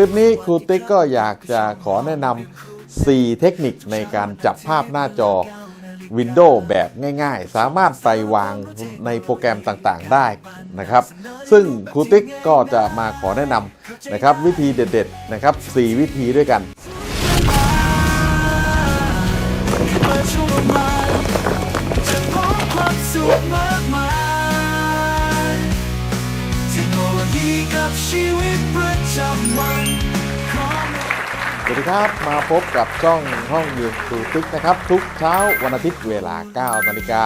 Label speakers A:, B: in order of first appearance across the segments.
A: ลิปนี้ครูติ๊กก็อยากจะขอแนะนำ4 เทคนิคในการจับภาพหน้าจอ Windows แบบง่าย ๆ สามารถไปวางในโปรแกรมต่างๆได้นะครับ ซึ่งครูติ๊กก็จะมาขอแนะนำนะครับวิธีเด็ดๆนะครับ 4 วิธีด้วยกัน
B: เปิดช่วงมาีกับชีวิตประจำวันของ
A: สวัสดีครับ มาพบกับช่องห้องเรียนครูติ๊กนะครับ ทุกเช้าวันอาทิตย์เวลา 9 นาฬิกา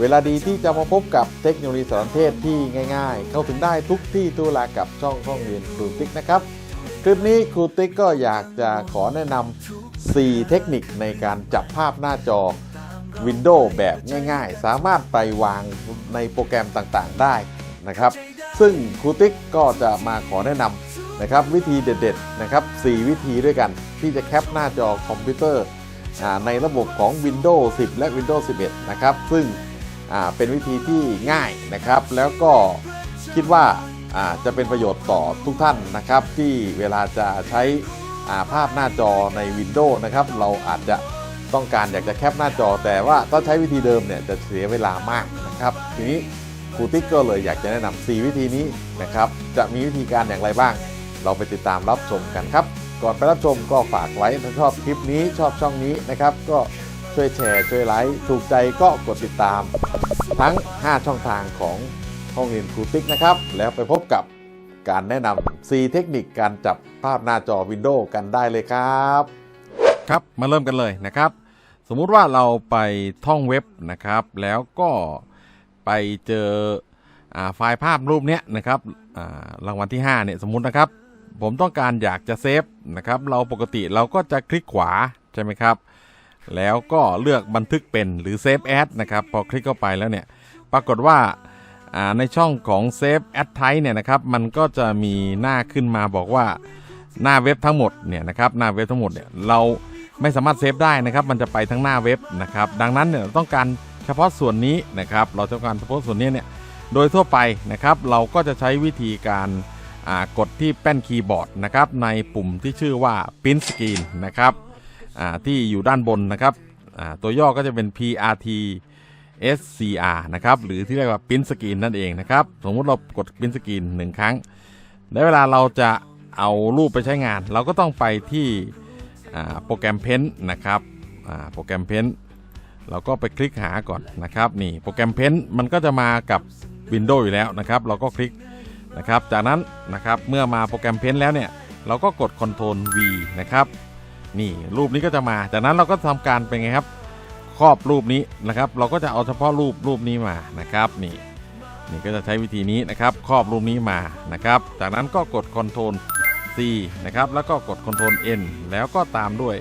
A: เวลาดีที่จะมาพบกับเทคโนโลยีสารสนเทศที่ง่ายๆ เข้าถึงได้ทุกที่ทุกเวลากับช่องห้องเรียนครูติ๊กนะครับ คลิปนี้ครูติ๊กก็อยากจะขอแนะนำ4 เทคนิคในการจับภาพหน้าจอ Windows แบบง่ายๆ สามารถไปวางในโปรแกรมต่างๆ ได้นะครับ ซึ่งครูติ๊กก็จะมาขอแนะนำนะครับวิธีเด็ดๆนะครับ4วิธีด้วยกันที่จะแคปหน้าจอคอมพิวเตอร์ในระบบของ Windows 10 และ Windows 11 นะครับ ซึ่งเป็นวิธีที่ง่ายนะครับ แล้วก็คิดว่าจะเป็นประโยชน์ต่อทุกท่านนะครับ ที่เวลาจะใช้าภาพหน้าจอใน Windows นะครับ เราอาจจะต้องการอยากจะแคปหน้าจอ แต่ว่าถ้าใช้วิธีเดิมเนี่ยจะเสียเวลามากนะครับ ทีนี้ ครูติ๊กก็เลยอยากจะแนะนำ4วิธีนี้นะครับ จะมีวิธีการอย่างไรบ้าง เราไปติดตามรับชมกันครับ ก่อนไปรับชมก็ฝากไว้ถ้าชอบคลิปนี้ชอบช่องนี้นะครับ ก็ช่วยแชร์ช่วยไลค์ถูกใจก็กดติดตาม ทั้ง 5 ช่องทางของห้องเรียนครูติ๊กนะครับ แล้วไปพบกับการแนะนำ4เทคนิคการจับภาพหน้าจอ Windows กันได้เลยครับ ครับมาเริ่มกันเลยนะครับ สมมุติว่าเราไปท่องเว็บนะครับ แล้วก็ ไปเจอไฟล์ภาพรูปเนี้ยนะครับรางวัลที่5เนี่ยสมมุตินะครับ ผมต้องการอยากจะเซฟนะครับ เราปกติเราก็จะคลิกขวาใช่ไหมครับ แล้วก็เลือกบันทึกเป็นหรือเซฟแอดนะครับพอคลิกเข้าไปแล้วเนี่ยปรากฏว่าในช่องของ Save Ad Type เนี่ยนะครับมันก็จะมีหน้าขึ้นมาบอกว่าหน้าเว็บทั้งหมดเนี่ยนะครับหน้าเว็บทั้งหมดเนี่ยเราไม่สามารถเซฟได้นะครับ มันจะไปทั้งหน้าเว็บนะครับ ดังนั้นเนี่ยเราต้องการ เฉพาะส่วนนี้นะครับ เราต้องการเฉพาะส่วนนี้เนี่ย โดยทั่วไปนะครับ เราก็จะใช้วิธีการกดที่แป้นคีย์บอร์ดนะครับ ในปุ่มที่ชื่อว่า Pin Screen นะครับที่อยู่ด้านบนนะครับตัวย่อก็จะเป็น PRT SCR นะครับ หรือที่เรียกว่า Pin Screen นั่นเองนะครับ สมมุติเรากด Pin Screen หนึ่งครั้ง และเวลาเราจะเอารูปไปใช้งาน เราก็ต้องไปที่โปรแกรม Paint นะครับโปรแกรม Paint เราก็ไปคลิกหาก่อนนะครับนี่โปรแกรม Paint มันก็จะมากับ Windows อยู่แล้วนะครับ เราก็คลิกนะครับ จากนั้นนะครับเมื่อมาโปรแกรม Paint แล้วเนี่ยเราก็กด Ctrl V นะครับนี่รูปนี้ก็จะมา จากนั้นเราก็ทำการเป็นไงครับครอบรูปนี้นะครับ เราก็จะเอาเฉพาะรูปรูปนี้มานะครับนี่นี่ก็จะใช้วิธีนี้นะครับครอบรูปนี้มานะครับ จากนั้นก็กด Ctrl C นะครับแล้วก็กด Ctrl N แล้วก็ตามด้วย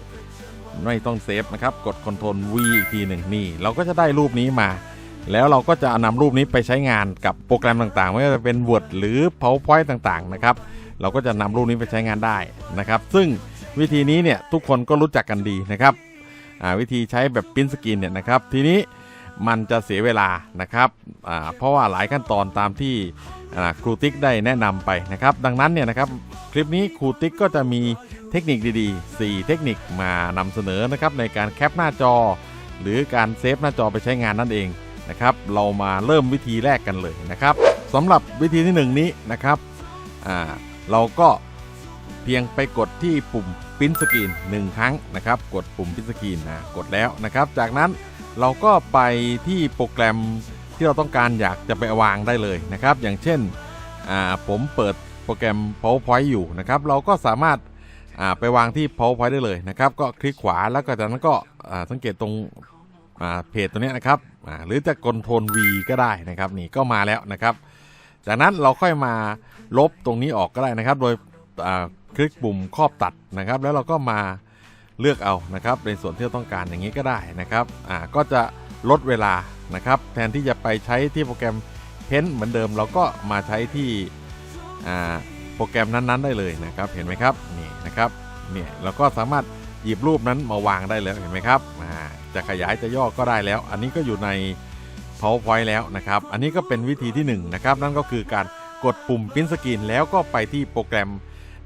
A: ไม่ต้องเซฟนะครับ กด Ctrl V อีกทีหนึ่งนี่ เราก็จะได้รูปนี้มา แล้วเราก็จะนำรูปนี้ไปใช้งานกับโปรแกรมต่างๆ ไม่ว่าจะเป็น Word หรือ PowerPoint ต่างๆ นะครับ เราก็จะนำรูปนี้ไปใช้งานได้นะครับ ซึ่งวิธีนี้เนี่ยทุกคนก็รู้จักกันดีนะครับวิธีใช้แบบปริ้นสกรีนเนี่ยนะครับ ทีนี้มันจะเสียเวลานะครับ เพราะว่าหลายขั้นตอนตามที่ครูติ๊กได้แนะนำไปนะครับ ดังนั้นเนี่ยนะครับคลิปนี้ครูติ๊กก็จะมี เทคนิคดีๆ 4 เทคนิคมานำเสนอนะครับในการแคปหน้าจอ หรือการเซฟหน้าจอไปใช้งานนั่นเองนะครับเรามาเริ่มวิธีแรกกันเลยนะครับสำหรับวิธีที่หนึ่งนี้นะครับอ่าเราก็เพียงไปกดที่ปุ่มพิมพ์สกรีนหนึ่งครั้งนะครับ กดปุ่มพิมพ์สกรีนนะกดแล้วนะครับ จากนั้นเราก็ไปที่โปรแกรมที่เราต้องการอยากจะไปวางได้เลยนะครับ อย่างเช่นอ่าผมเปิดโปรแกรม PowerPoint อยู่นะครับ เราก็สามารถ ไปวางที่ PowerPoint ได้เลยนะครับ ก็คลิกขวาแล้วก็จากนั้นก็สังเกตตรงเพจตัวนี้นะครับหรือจะกดโทน V ก็ได้นะครับนี่ก็มาแล้วนะครับ จากนั้นเราค่อยมาลบตรงนี้ออกก็ได้นะครับ โดยคลิกปุ่มครอบตัดนะครับ แล้วเราก็มาเลือกเอานะครับ ในส่วนที่เราต้องการอย่างนี้ก็ได้นะครับก็จะลดเวลานะครับ แทนที่จะไปใช้ที่โปรแกรมเพ้นเหมือนเดิม เราก็มาใช้ที่ รแกรมนั้นๆ ได้เลยนะครับ เห็นไหมครับนี่นะครับเนี่ยเราก็สามารถหยิบรูปนั้นมาวางได้เลยเห็นไหมครับจะขยายจะย่อก็ได้แล้ว อันนี้ก็อยู่ใน PowerPoint แล้วนะครับ อันนี้ก็เป็นวิธีที่1นงนะครับ นั่นก็คือการกดปุ่ม Print Screen แล้วก็ไปที่โปรแกรม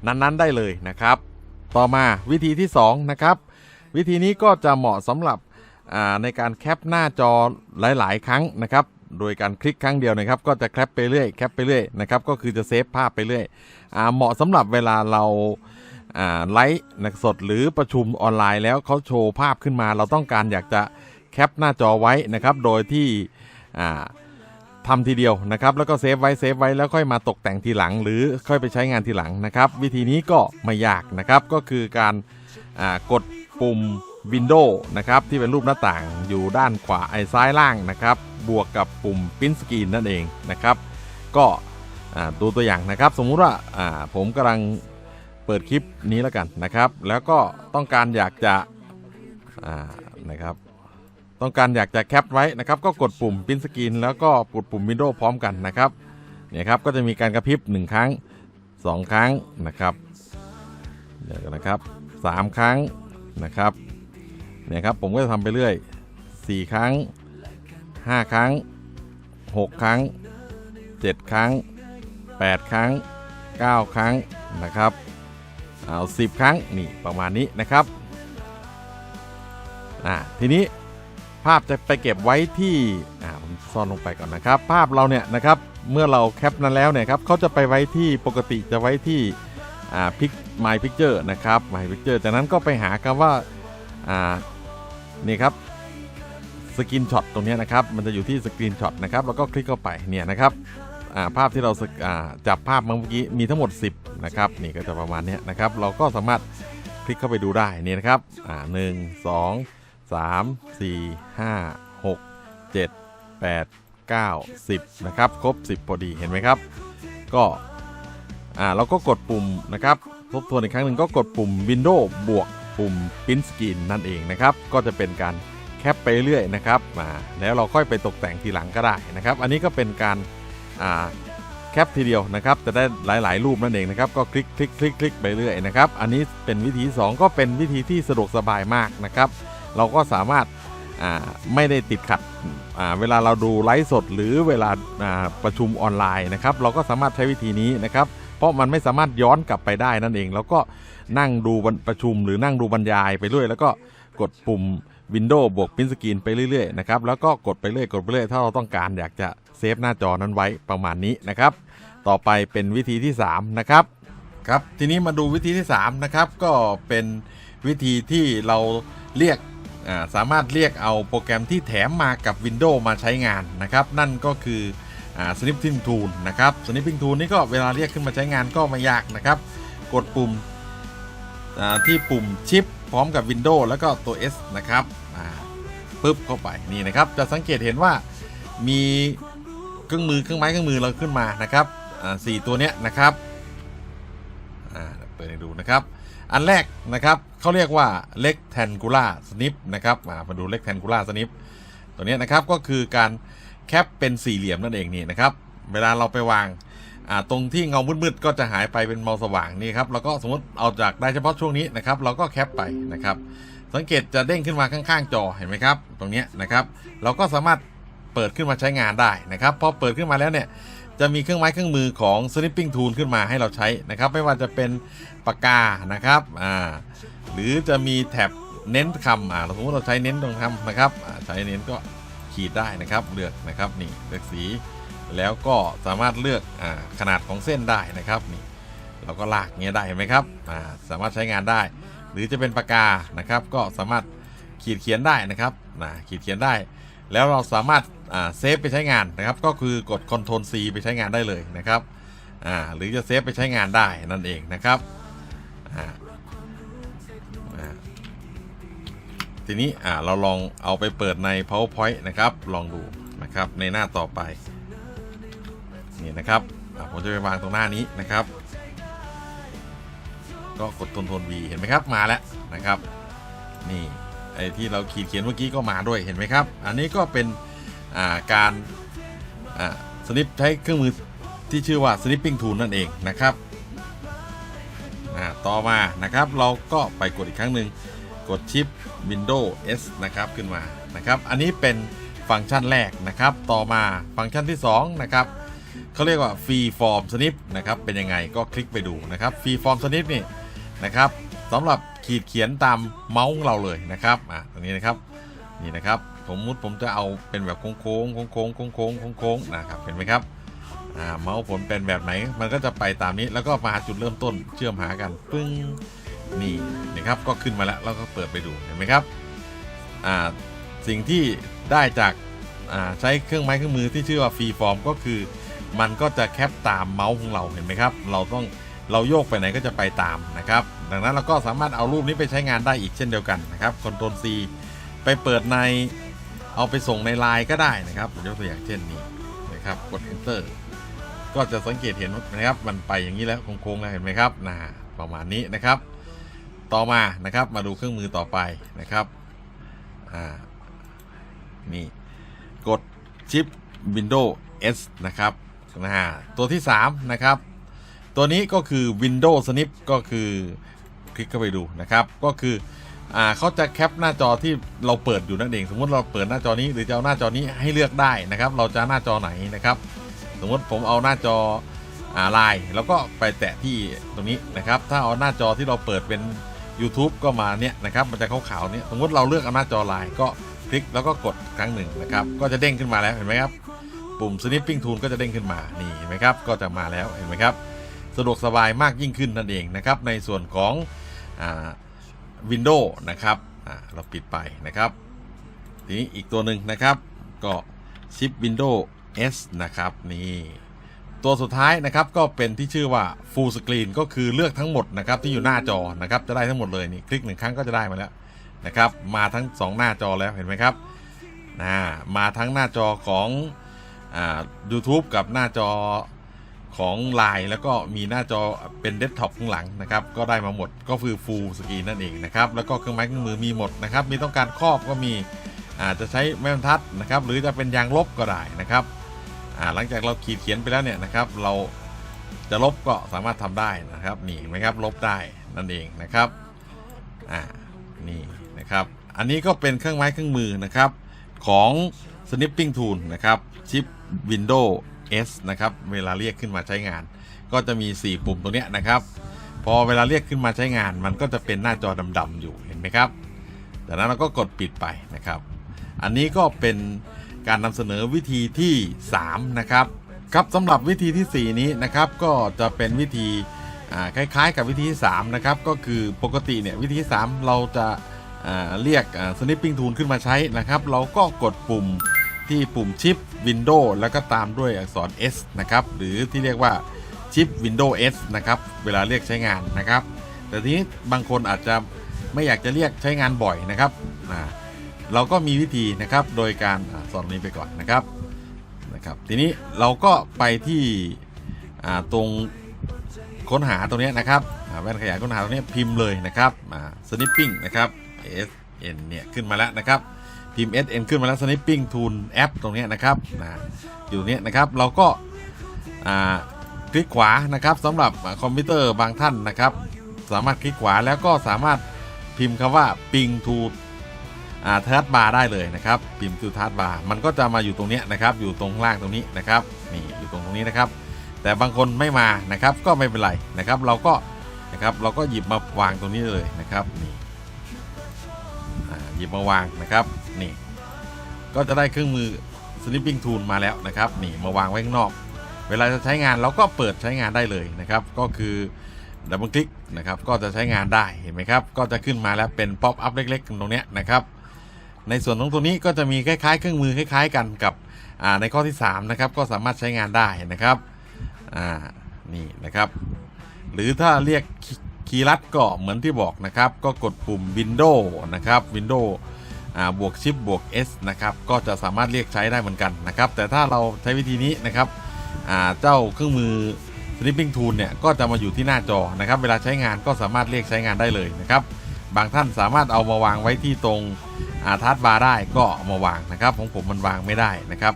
A: นั้นๆ ได้เลยนะครับ ต่อมาวิธีที่2นะครับวิธีนี้ก็จะเหมาะสำหรับในการแคปหน้าจอหลาย ๆ ครั้งนะครับ โดยการคลิกครั้งเดียวนะครับ ก็จะแคปไปเรื่อยแคปไปเรื่อยนะครับ ก็คือจะเซฟภาพไปเรื่อยอเหมาะสำหรับเวลาเราไลฟ์นะสดหรือประชุมออนไลน์แล้วเขาโชว์ภาพขึ้นมา เราต้องการอยากจะแคปหน้าจอไว้นะครับ โดยที่อ่าทำทีเดียวนะครับ แล้วก็เซฟไว้เซฟไว้แล้วค่อยมาตกแต่งทีหลัง หรือค่อยไปใช้งานทีหลังนะครับ วิธีนี้ก็ไม่ยากนะครับ ก็คือการกดปุ่ม Windows นะครับที่เป็นรูปหน้าต่างอยู่ด้านขวาไอ้ซ้ายล่างนะครับ บวกกับปุ่ม Print Screen นั่นเองนะครับ ก็ดูตัวอย่างนะครับ สมมุติว่าผมกำลังเปิดคลิปนี้แล้วกันนะครับ แล้วก็ต้องการอยากจะนะครับต้องการอยากจะแคปไว้นะครับก็กดปุ่ม Print Screen แล้วก็กดปุ่ม Windows พร้อมกันนะครับเนี่ยครับก็จะมีการกระพริบ 1 ครั้ง 2 ครั้งนะครับเดี๋ยวกันนะครับ 3 ครั้งนะครับเนี่ยครับผมก็จะทำไปเรื่อย 4 ครั้ง 5 ครั้ง 6 ครั้ง 7 ครั้ง 8 ครั้ง 9 ครั้งนะครับเอา10 ครั้งนี่ประมาณนี้นะครับอ่าทีนี้ภาพจะไปเก็บไว้ที่อ่าผมซ่อนลงไปก่อนนะครับ ภาพเราเนี่ยนะครับเมื่อเราแคปนั้นแล้วเนี่ยครับเขาจะไปไว้ที่ปกติจะไว้ที่อ่าพิก My Picture นะครับ My Picture จากนั้นก็ไปหาคำว่าอ่านี่ครับ สกรีนช็อตตรงนี้นะครับ มันจะอยู่ที่สกรีนช็อตนะครับ แล้วก็คลิกเข้าไปเนี่ยนะครับาภาพที่เราจับภาพเมื่อกี้มีทั้งหมด 10 นะครับ นี่ก็จะประมาณนี้นะครับ เราก็สามารถคลิกเข้าไปดูได้นี่นะครับอ่าหนึ่งสอง3 4 5 6 7 8 9 10นะครับ ครบ 10 พอดีเห็นไหมครับ ก็อ่าเราก็กดปุ่มนะครับทบทวนอีกครั้งหนึ่งก็กดปุ่ม Windows บวกปุ่ม Print Screen นั่นเองนะครับ ก็จะเป็นการ ปไปเรื่อยนะครับมาแล้วเราค่อยไปตกแต่งทีหลังก็ได้นะครับ อันนี้ก็เป็นการแคปทีเดียวนะครับจะได้หลาย ๆ รูปนั่นเองนะครับก็คลิกคลิกคลิกคลิกไปเรื่อยนะครับอันนี้เป็นวิธีที่สองก็เป็นวิธีที่สะดวกสบายมากนะครับเราก็สามารถาไม่ได้ติดขัดเวลาเราดูไลฟ์สด หรือเวลาาประชุมออนไลน์นะครับเราก็สามารถใช้วิธีนี้นะครับเพราะมันไม่สามารถย้อนกลับไปได้นั่นเองเราก็นั่งดูประชุมหรือนั่งดูบรรยายไปเรื่อยแล้วก็กดปุ่ม Windows บวกพิมพ์สกรีนไปเรื่อยๆนะครับแล้วก็กดไปเรื่อยกดไปเรื่อยถ้าเราต้องการอยากจะเซฟหน้าจอนั้นไว้ประมาณนี้นะครับ ต่อไปเป็นวิธีที่ 3 นะครับครับทีนี้มาดูวิธีที่3นะครับก็เป็นวิธีที่เราเรียกาสามารถเรียกเอาโปรแกรมที่แถมมากับ Windows มาใช้งานนะครับ นั่นก็คืออ Snipping Tool นะครับ Snipping Tool นี่ก็เวลาเรียกขึ้นมาใช้งานก็ไม่ยากนะครับ กดปุ่มที่ปุ่มชิป พร้อมกับ Windows แล้วก็ตัว S นะครับปึ๊บเข้าไปนี่นะครับจะสังเกตเห็นว่ามีเครื่องมือเครื่องไม้เครื่องมือเราขึ้นมานะครับสี่ตัวเนี้ยนะครับเปิดให้ดูนะครับ อันแรกนะครับเขาเรียกว่า rectangular snip นะครับมาดู rectangular snip ตัวนี้นะครับก็คือการแคปเป็นสี่เหลี่ยมนั่นเองนี่นะครับ เวลาเราไปวาง ตรงที่เงามืดๆก็จะหายไปเป็นเงาสว่างนี่ครับเราก็สมมติเอาจากได้เฉพาะช่วงนี้นะครับเราก็แคปไปนะครับ สังเกตจะเด้งขึ้นมาข้างๆจอเห็นไหมครับ ตรงนี้นะครับ เราก็สามารถเปิดขึ้นมาใช้งานได้นะครับพอเปิดขึ้นมาแล้วเนี่ยจะมีเครื่องไม้เครื่องมือของ snipping tool ขึ้นมาให้เราใช้นะครับ ไม่ว่าจะเป็นปากกานะครับอ่าหรือจะมีแท็บเน้นคำอ่าสมมติเราใช้เน้นตรงคำนะครับอ่าใช้เน้นก็ขีดได้นะครับเลือกนะครับนี่เลือกสี แล้วก็สามารถเลือกอขนาดของเส้นได้นะครับนี่เราก็ลากเงี้ยได้เห็นไหมครับาสามารถใช้งานได้ หรือจะเป็นปากกานะครับ ก็สามารถขีดเขียนได้นะครับนะขีดเขียนได้ แล้วเราสามารถาเซฟไปใช้งานนะครับ ก็คือกด Ctrl C ไปใช้งานได้เลยนะครับหรือจะเซฟไปใช้งานได้นั่นเองนะครับทีนี้เราลองเอาไปเปิดใน PowerPoint นะครับ ลองดูนะครับในหน้าต่อไป นี่นะครับผมจะไปวางตรงหน้านี้นะครับ ก็กดทนทน V เห็นไหมครับมาแล้วนะครับ นี่ไอ้ที่เราขีดเขียนเมื่อกี้ก็มาด้วยเห็นไหมครับ อันนี้ก็เป็นาการาสนิปใช้เครื่องมือที่ชื่อว่า snipping tool นั่นเองนะครับต่อมานะครับเราก็ไปกดอีกครั้งหนึ่งกดชิป Windows S นะครับขึ้นมานะครับ อันนี้เป็นฟังก์ชันแรกนะครับ ต่อมาฟังก์ชันที่2นะครับ เขาเรียกว่าฟรีฟอร์มสนิปนะครับเป็นยังไงก็คลิกไปดูนะครับฟรีฟอร์มสนิปนี่นะครับสำหรับขีดเขียนตามเมาส์เราเลยนะครับอะตรงนี้นะครับนี่นะครับสมมุติผมจะเอาเป็นแบบโค้งๆโค้งโค้งโค้งโค้งโค้งนะครับเห็นไหมครับอ่าเมาส์ผมเป็นแบบไหน มันก็จะไปตามนี้แล้วก็มาหาจุดเริ่มต้นเชื่อมหากันปึ้งนี่นะครับก็ขึ้นมาแล้วแล้วก็เปิดไปดูเห็นไหมครับอ่าสิ่งที่ได้จากอ่าใช้เครื่องไม้เครื่องมือที่ชื่อว่าฟรีฟอร์มก็คือ มันก็จะแคปตามเมาส์ของเราเห็นไหมครับ เราต้องเราโยกไปไหนก็จะไปตามนะครับ ดังนั้นเราก็สามารถเอารูปนี้ไปใช้งานได้อีกเช่นเดียวกันนะครับคอนโทรล C ไปเปิดในเอาไปส่งในไลน์ก็ได้นะครับยกตัวอย่างเช่นนี้นะครับกด enter ก็จะสังเกตเห็นนะครับมันไปอย่างนี้แล้วโค้งๆแล้วเห็นไหมครับนะประมาณนี้นะครับ ต่อมานะครับมาดูเครื่องมือต่อไปนะครับอ่านี่กดชิป Windows S นะครับ นะฮะตัวที่ 3 นะครับ ตัวนี้ก็คือ Windows Snip ก็คือคลิกเข้าไปดูนะครับ ก็คืออ่าเขาจะแคปหน้าจอที่เราเปิดอยู่นั่นเอง สมมติเราเปิดหน้าจอนี้หรือจะเอาหน้าจอนี้ให้เลือกได้นะครับ เราจะหน้าจอไหนนะครับ สมมติผมเอาหน้าจออ่าไลน์แล้วก็ไปแตะที่ตรงนี้นะครับ ถ้าเอาหน้าจอที่เราเปิดเป็น YouTube ก็มาเนี่ยนะครับ มันจะขาวๆเนี่ยสมมติเราเลือกเอาหน้าจอไลน์ก็คลิกแล้วก็กดครั้งหนึ่งนะครับ ก็จะเด้งขึ้นมาแล้วเห็นไหมครับ ปุ่ม Snipping Tool ก็จะเด้งขึ้นมา นี่เห็นไหมครับ ก็จะมาแล้ว เห็นไหมครับ สะดวกสบายมากยิ่งขึ้นนั่นเองนะครับ ในส่วนของวินโดว์นะครับเราปิดไปนะครับ ทีนี้อีกตัวหนึ่งนะครับ ก็ชิป Windows S นะครับ นี่ตัวสุดท้ายนะครับก็เป็นที่ชื่อว่า Full Screen ก็คือเลือกทั้งหมดนะครับที่อยู่หน้าจอนะครับจะได้ทั้งหมดเลยนี่คลิกหนึ่งครั้งก็จะได้มาแล้วนะครับมาทั้ง 2 หน้าจอแล้วเห็นไหมครับนะมาทั้งหน้าจอของ อ่า YouTube กับหน้าจอของ Line แล้วก็มีหน้าจอเป็นเดสก์ท็อปข้างหลังนะครับ ก็ได้มาหมดก็คือ Full Screen นั่นเองนะครับ แล้วก็เครื่องไม้เครื่องมือมีหมดนะครับ มีต้องการครอบก็มีอาจจะใช้แม่บรรทัดนะครับ หรือจะเป็นยางลบก็ได้นะครับอ่าหลังจากเราขีดเขียนไปแล้วเนี่ยนะครับ เราจะลบก็สามารถทำได้นะครับนี่เห็นไหมครับลบได้นั่นเองนะครับอ่านี่นะครับ อันนี้ก็เป็นเครื่องไม้เครื่องมือนะครับของ Snipping Tool นะครับชิป Windows S นะครับ เวลาเรียกขึ้นมาใช้งาน ก็จะมี 4 ปุ่มตรงนี้นะครับ พอเวลาเรียกขึ้นมาใช้งาน มันก็จะเป็นหน้าจอดำๆอยู่เห็นไหมครับจากนั้นเราก็กดปิดไปนะครับ อันนี้ก็เป็นการนำเสนอวิธีที่ 3 นะครับครับสำหรับวิธีทีสี่4 นี้นะครับก็จะเป็นวิธีคล้ายๆ กับวิธีที่3นะครับก็คือปกติเนี่ยวิธีที่3เราจะเรียกอ่า snipping tool ขึ้นมาใช้นะครับ เราก็กดปุ่ม ที่ปุ่มชิป Windows แล้วก็ตามด้วยอักษร S นะครับ หรือที่เรียกว่าชิป Windows S นะครับ เวลาเรียกใช้งานนะครับ แต่ทีนี้บางคนอาจจะไม่อยากจะเรียกใช้งานบ่อยนะครับเราก็มีวิธีนะครับโดยการอาสอนนี้ไปก่อนนะครับนะครับทีนี้เราก็ไปที่ตรงค้นหาตรงนี้นะครับแว่นขยายค้นหาตรงนี้พิมพ์เลยนะครับอ่า snipping นะครับ s n เนี่ยขึ้นมาแล้วนะครับ พิมพ์ s n ขึ้นมาแล้ว snipping tool app ตรงนี้นะครับอ่าอยู่ตรงเนี้ยนะครับเราก็คลิกขวานะครับสำหรับคอมพิวเตอร์บางท่านนะครับ สามารถคลิกขวาแล้วก็สามารถพิมพ์คำว่า ping to อ่าทัสบาร์ได้เลยนะครับพิมพ์คือทัสบาร์มันก็จะมาอยู่ตรงนี้นะครับ อยู่ตรงล่างตรงนี้นะครับนี่อยู่ตรงตรงนี้นะครับ แต่บางคนไม่มานะครับก็ไม่เป็นไรนะครับ เราก็นะครับเราก็หยิบมาวางตรงนี้เลยนะครับนี่หยิบมาวางนะครับ นี่ ก็จะได้เครื่องมือ snipping tool มาแล้วนะครับ นี่มาวางไว้ข้างนอก เวลาจะใช้งานเราก็เปิดใช้งานได้เลยนะครับ ก็คือดับเบิลคลิกนะครับก็จะใช้งานได้เห็นไหมครับ ก็จะขึ้นมาแล้วเป็นป๊อปอัพเล็กๆ ตรงนี้นะครับ ในส่วนของตัวนี้ก็จะมีคล้ายๆ เครื่องมือคล้าย ๆ กันกับในข้อที่3นะครับก็สามารถใช้งานได้นะครับนี่นะครับ หรือถ้าเรียกคีย์ลัดก็เหมือนที่บอกนะครับ ก็กดปุ่ม Windows นะครับ Windows บวกชิปบวก S นะครับก็จะสามารถเรียกใช้ได้เหมือนกันนะครับแต่ถ้าเราใช้วิธีนี้นะครับอ่าเจ้าเครื่องมือ Snipping Tool เนี่ยก็จะมาอยู่ที่หน้าจอนะครับเวลาใช้งานก็สามารถเรียกใช้งานได้เลยนะครับบางท่านสามารถเอามาวางไว้ที่ตรงอาทัดบาร์ได้ก็ามาวางนะครับของผมมันวางไม่ได้นะครับ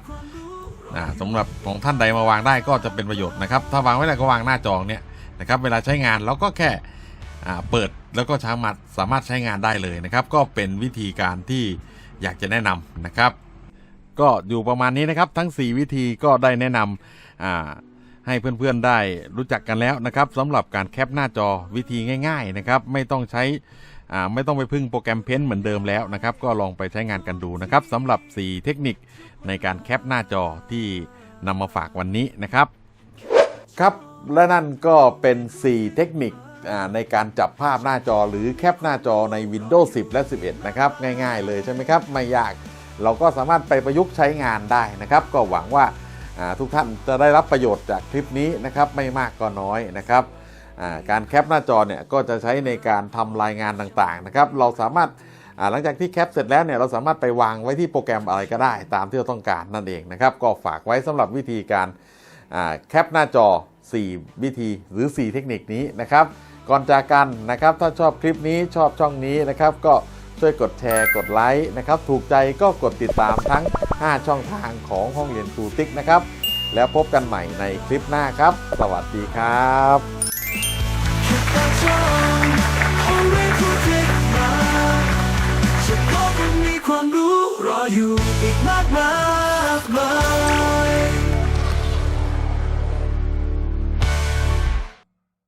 A: อ่าสำหรับของท่านใดมาวางได้ก็จะเป็นประโยชน์นะครับถ้าวางไม่ได้ก็วางหน้าจอเนี่ยนะครับเวลาใช้งานเราก็แค่ เปิดแล้วก็สามารถสามารถใช้งานได้เลยนะครับ ก็เป็นวิธีการที่อยากจะแนะนำนะครับ ก็อยู่ประมาณนี้นะครับ ทั้ง 4 วิธีก็ได้แนะนำให้เพื่อนๆได้รู้จักกันแล้วนะครับสำหรับการแคปหน้าจอวิธีง่าย ๆนะครับ ไม่ต้องใช้ไม่ต้องไปพึ่งโปรแกรมเพ้นท์เหมือนเดิมแล้วนะครับ ก็ลองไปใช้งานกันดูนะครับสำหรับ 4 เทคนิคในการแคปหน้าจอที่นำมาฝากวันนี้นะครับ ครับและนั่นก็เป็น 4 เทคนิค ในการจับภาพหน้าจอหรือแคปหน้าจอใน Windows 10 และ 11 นะครับ ง่ายๆเลยใช่ไหมครับ ไม่ยากเราก็สามารถไปประยุกต์ใช้งานได้นะครับ ก็หวังว่าทุกท่านจะได้รับประโยชน์จากคลิปนี้นะครับ ไม่มากก็น้อยนะครับการแคปหน้าจอเนี่ยก็จะใช้ในการทำรายงานต่างๆนะครับ เราสามารถหลังจากที่แคปเสร็จแล้วเนี่ยเราสามารถไปวางไว้ที่โปรแกรมอะไรก็ได้ ตามที่เราต้องการนั่นเองนะครับ ก็ฝากไว้สำหรับวิธีการแคปหน้าจอ 4 วิธีหรือ 4 เทคนิคนี้นะครับ ก่อนจากกันนะครับ ถ้าชอบคลิปนี้ชอบช่องนี้นะครับ ก็ช่วยกดแชร์กดไลค์นะครับ ถูกใจก็กดติดตามทั้ง 5 ช่องทางของห้องเรียนครูติ๊กนะครับ แล้วพบกันใหม่ในคลิปหน้าครับ สวัสดีครับ
B: ความรู้รออยู่อีกมากมาย